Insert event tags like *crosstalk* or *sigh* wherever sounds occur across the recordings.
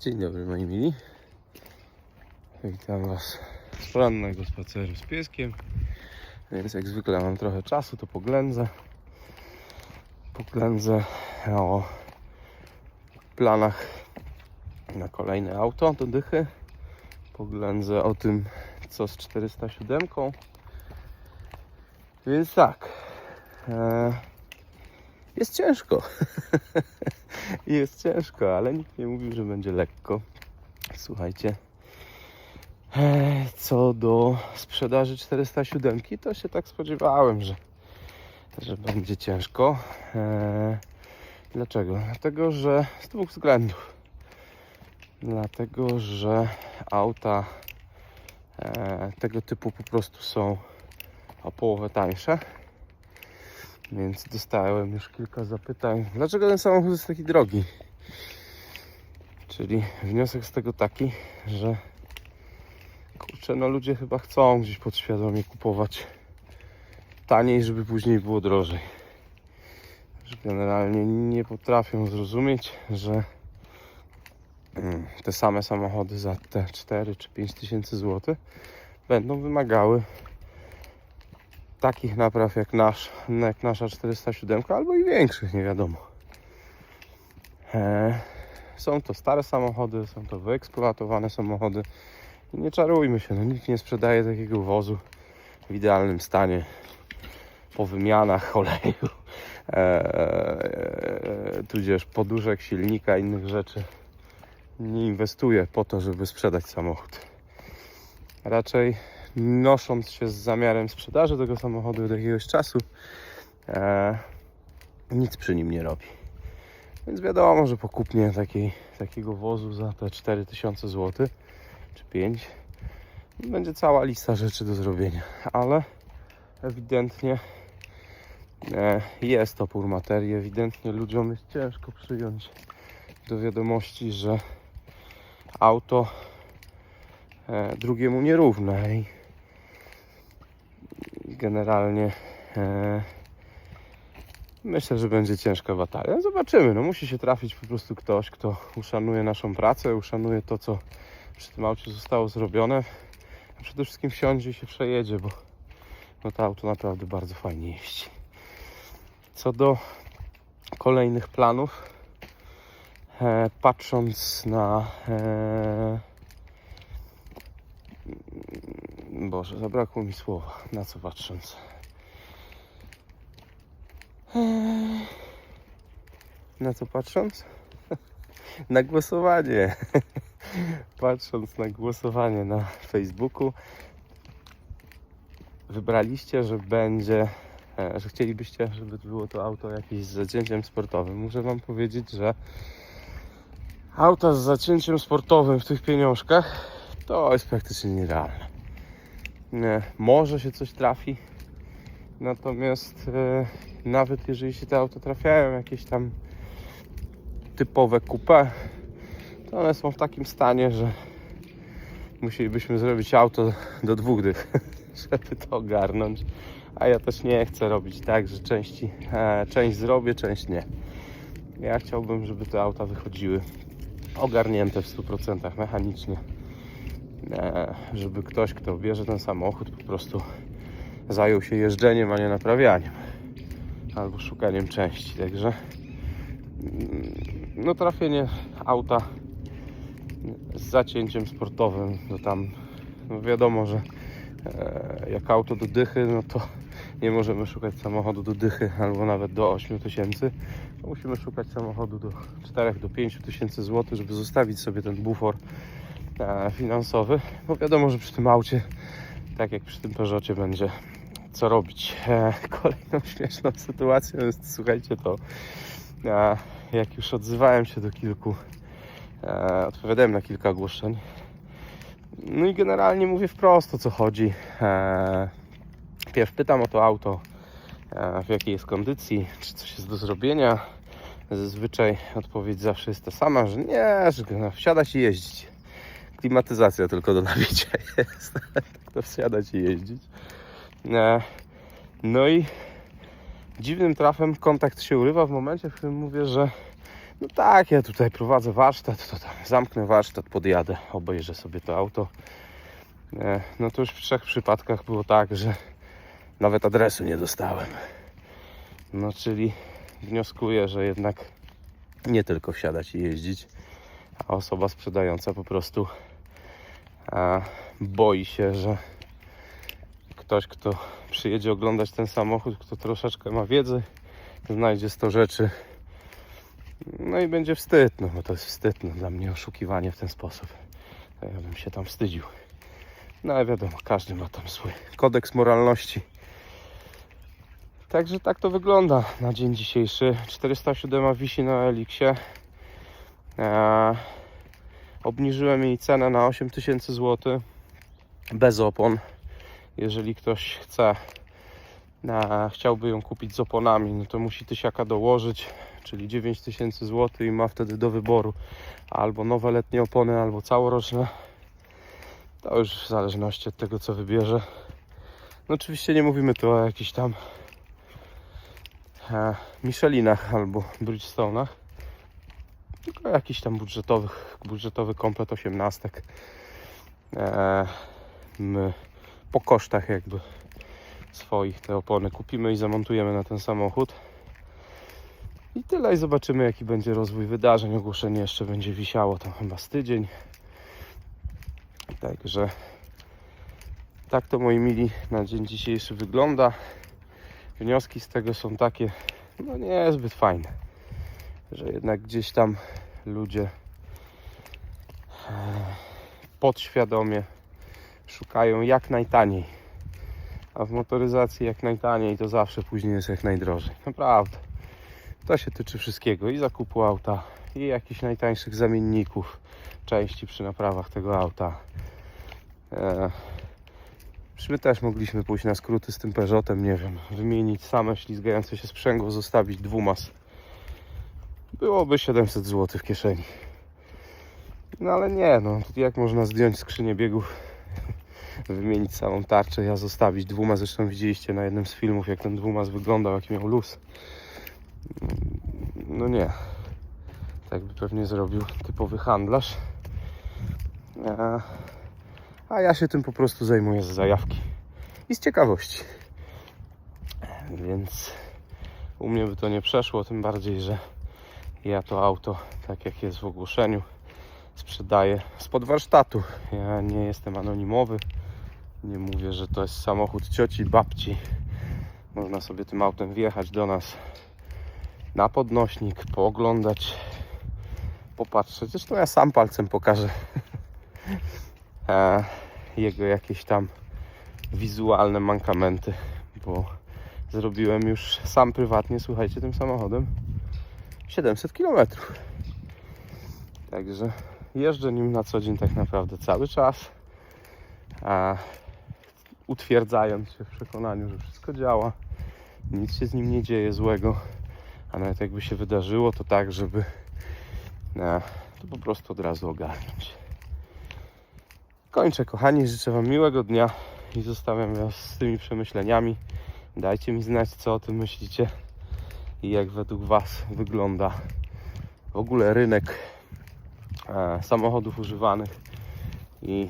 Dzień dobry moi mili. Witam Was z porannego spaceru z pieskiem. Więc jak zwykle mam trochę czasu, to poględzę. Poględzę o planach na kolejne auto do dychy. Poględzę o tym, co z 407. Więc tak. E, jest ciężko. *laughs* jest ciężko, ale nikt nie mówił, że będzie lekko. Słuchajcie. Co do sprzedaży 407, to się tak spodziewałem, że, że będzie ciężko. Dlaczego? Dlatego, że z dwóch względów. Dlatego, że auta tego typu po prostu są o połowę tańsze. Więc dostałem już kilka zapytań, dlaczego ten samochód jest taki drogi. Czyli wniosek z tego taki, że kurczę, no ludzie chyba chcą gdzieś podświadomie kupować taniej, żeby później było drożej. Że generalnie nie potrafią zrozumieć, że mm, te same samochody za te 4 czy 5 tysięcy złotych będą wymagały takich napraw jak, nasz, jak nasza 407 albo i większych, nie wiadomo. E, są to stare samochody, są to wyeksploatowane samochody. I nie czarujmy się, no, nikt nie sprzedaje takiego wozu w idealnym stanie po wymianach oleju, e, e, tudzież poduszek, silnika, innych rzeczy. Nie inwestuje po to, żeby sprzedać samochód. Raczej nosząc się z zamiarem sprzedaży tego samochodu od jakiegoś czasu, e, nic przy nim nie robi. Więc wiadomo, że po kupnie takiej, takiego wozu za te 4000 zł czy 5 będzie cała lista rzeczy do zrobienia, ale ewidentnie e, jest opór materii, ewidentnie ludziom jest ciężko przyjąć do wiadomości, że auto e, drugiemu nierówne i generalnie e, myślę, że będzie ciężka batalia. Zobaczymy, no musi się trafić po prostu ktoś, kto uszanuje naszą pracę, uszanuje to, co przy tym aucie zostało zrobione, a przede wszystkim wsiądzie i się przejedzie, bo no to auto naprawdę bardzo fajnie jeździ. Co do kolejnych planów, e, patrząc na e, Boże, zabrakło mi słowa. Na co patrząc? Na co patrząc? *laughs* Na głosowanie. *laughs* Patrząc na głosowanie na Facebooku, wybraliście, że będzie, e, że chcielibyście, żeby było to auto jakieś z zacięciem sportowym. Muszę Wam powiedzieć, że auta z zacięciem sportowym w tych pieniążkach to jest praktycznie nierealne. Może się coś trafi, natomiast e, nawet jeżeli się te auta trafiają, jakieś tam typowe coupe, to one są w takim stanie, że musielibyśmy zrobić auto do dwóch dych, *laughs* żeby to ogarnąć. A ja też nie chcę robić tak, że części, e, część zrobię, część nie. Ja chciałbym, żeby te auta wychodziły ogarnięte w 100% mechanicznie żeby ktoś, kto bierze ten samochód, po prostu zajął się jeżdżeniem, a nie naprawianiem albo szukaniem części. Także mm, no trafienie auta z zacięciem sportowym, no tam no wiadomo, że e, jak auto do dychy, no to nie możemy szukać samochodu do dychy albo nawet do 8 tysięcy. Musimy szukać samochodu do 4 do 5 tysięcy złotych, żeby zostawić sobie ten bufor e, finansowy, bo wiadomo, że przy tym aucie, tak jak przy tym Peugeotie, będzie co robić. E, Kolejną *laughs* śmieszną sytuacją jest, słuchajcie, to e, jak już odzywałem się do kilku, e, odpowiadałem na kilka ogłoszeń, no i generalnie mówię wprost o co chodzi. Pierw pytam o to auto, w jakiej jest kondycji, czy coś jest do zrobienia. Zazwyczaj odpowiedź zawsze jest ta sama, że nie, że wsiadać i jeździć. Klimatyzacja tylko do nabicia *laughs* jest. tak to wsiadać i jeździć. E, No i dziwnym trafem kontakt się urywa w momencie, w którym mówię, że No tak, ja tutaj prowadzę warsztat, to tam zamknę warsztat, podjadę, obejrzę sobie to auto. E, No to już w trzech przypadkach było tak, że nawet adresu nie dostałem. No czyli wnioskuję, że jednak nie tylko wsiadać i jeździć, a osoba sprzedająca po prostu boi się, że ktoś, kto przyjedzie oglądać ten samochód, kto troszeczkę ma wiedzy, znajdzie 100 rzeczy. No i będzie wstyd, no bo to jest wstyd no, dla mnie oszukiwanie w ten sposób. Ja bym się tam wstydził. No ale wiadomo, każdy ma tam swój kodeks moralności. Także tak to wygląda na dzień dzisiejszy. 407 wisi na Eliksie. Eee, obniżyłem jej cenę na 8000 zł bez opon. Jeżeli ktoś chce, e, chciałby ją kupić z oponami, no to musi tysiaka dołożyć, czyli 9000 zł i ma wtedy do wyboru albo nowe letnie opony, albo całoroczne. To już w zależności od tego, co wybierze. No oczywiście nie mówimy tu o jakichś tam e, Michelinach albo Bridgestone'ach, tylko jakiś tam budżetowych, budżetowy komplet osiemnastek. E, my po kosztach jakby swoich te opony kupimy i zamontujemy na ten samochód. I tyle i zobaczymy jaki będzie rozwój wydarzeń. Ogłoszenie jeszcze będzie wisiało tam chyba z tydzień. Także tak to moi mili na dzień dzisiejszy wygląda. Wnioski z tego są takie, no niezbyt fajne, że jednak gdzieś tam ludzie e, podświadomie szukają jak najtaniej. A w motoryzacji jak najtaniej to zawsze później jest jak najdrożej. Naprawdę. To się tyczy wszystkiego i zakupu auta, i jakichś najtańszych zamienników, części przy naprawach tego auta. E, czy my też mogliśmy pójść na skróty z tym Peugeotem, nie wiem, wymienić same ślizgające się sprzęgło, zostawić dwumas. Byłoby 700 zł w kieszeni. No ale nie, no jak można zdjąć skrzynię biegów, *laughs* wymienić całą tarczę, ja zostawić dwumas. Zresztą widzieliście na jednym z filmów, jak ten dwumas wyglądał, jaki miał luz. No nie. Tak by pewnie zrobił typowy handlarz. A, a ja się tym po prostu zajmuję z zajawki i z ciekawości. Więc u mnie by to nie przeszło, tym bardziej, że ja to auto, tak jak jest w ogłoszeniu, sprzedaję spod warsztatu. Ja nie jestem anonimowy. Nie mówię, że to jest samochód cioci, babci. Można sobie tym autem wjechać do nas na podnośnik, pooglądać, popatrzeć. Zresztą ja sam palcem pokażę *laughs* jego jakieś tam wizualne mankamenty, bo zrobiłem już sam prywatnie, słuchajcie, tym samochodem 700 km. Także jeżdżę nim na co dzień tak naprawdę cały czas, a utwierdzając się w przekonaniu, że wszystko działa, nic się z nim nie dzieje złego, a nawet jakby się wydarzyło, to tak, żeby e, to po prostu od razu ogarnąć. Kończę, kochani, życzę Wam miłego dnia i zostawiam Was z tymi przemyśleniami. Dajcie mi znać, co o tym myślicie i jak według Was wygląda w ogóle rynek e, samochodów używanych i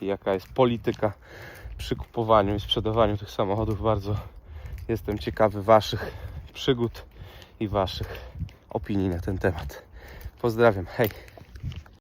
jaka jest polityka przy kupowaniu i sprzedawaniu tych samochodów. Bardzo jestem ciekawy Waszych przygód i Waszych opinii na ten temat. Pozdrawiam, hej!